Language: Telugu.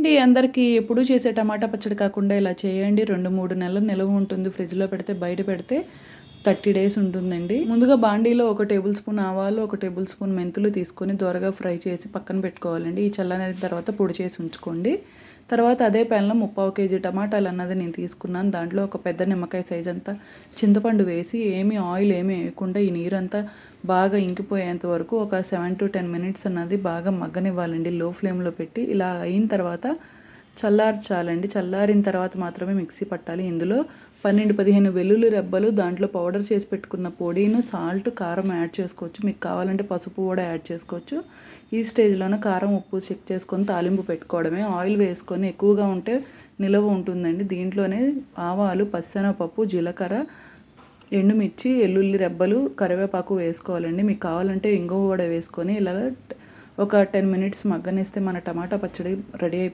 అండి అందరికీ ఎప్పుడూ చేసే టమాటా పచ్చడి కాకుండా ఇలా చేయండి. రెండు మూడు నెలలు నిల్వ ఉంటుంది ఫ్రిడ్జ్లో పెడితే బయట పెడితే. థర్టీ డేస్ ఉంటుందండి. ముందుగా బాండీలో ఒక టేబుల్ స్పూన్ ఆవాలు ఒక టేబుల్ స్పూన్ మెంతులు తీసుకొని త్వరగా ఫ్రై చేసి పక్కన పెట్టుకోవాలండి. ఈ చల్లనైన తర్వాత పొడి చేసి ఉంచుకోండి. తర్వాత అదే ప్యాన్లో ముప్పావు కేజీ టమాటాలు అన్నది నేను తీసుకున్నాను. దాంట్లో ఒక పెద్ద నిమ్మకాయ సైజ్ అంతా చింతపండు వేసి ఏమి ఆయిల్ ఏమి వేయకుండా ఈ నీరంతా బాగా ఇంకిపోయేంత వరకు ఒక సెవెన్ టు టెన్ మినిట్స్ అన్నది బాగా మగ్గనివ్వాలండి. లో ఫ్లేమ్లో పెట్టి ఇలా అయిన తర్వాత చల్లార్చాలండి. చల్లారిన తర్వాత మాత్రమే మిక్సీ పట్టాలి. ఇందులో పన్నెండు పదిహేను వెల్లుల్లి రెబ్బలు దాంట్లో పౌడర్ చేసి పెట్టుకున్న పొడిను సాల్ట్ కారం యాడ్ చేసుకోవచ్చు. మీకు కావాలంటే పసుపు కూడా యాడ్ చేసుకోవచ్చు. ఈ స్టేజ్లోనే కారం ఉప్పు చెక్ చేసుకొని తాలింపు పెట్టుకోవడమే. ఆయిల్ వేసుకొని ఎక్కువగా ఉంటే నిలవ ఉంటుందండి. దీంట్లోనే ఆవాలు పప్పు జీలకర్ర ఎండుమిర్చి వెల్లుల్లి రెబ్బలు కరివేపాకు వేసుకోవాలండి. మీకు కావాలంటే ఇంగువ కూడా వేసుకొని ఇలా ఒక టెన్ మినిట్స్ మగ్గనేస్తే మన టమాటా పచ్చడి రెడీ అయిపోతుంది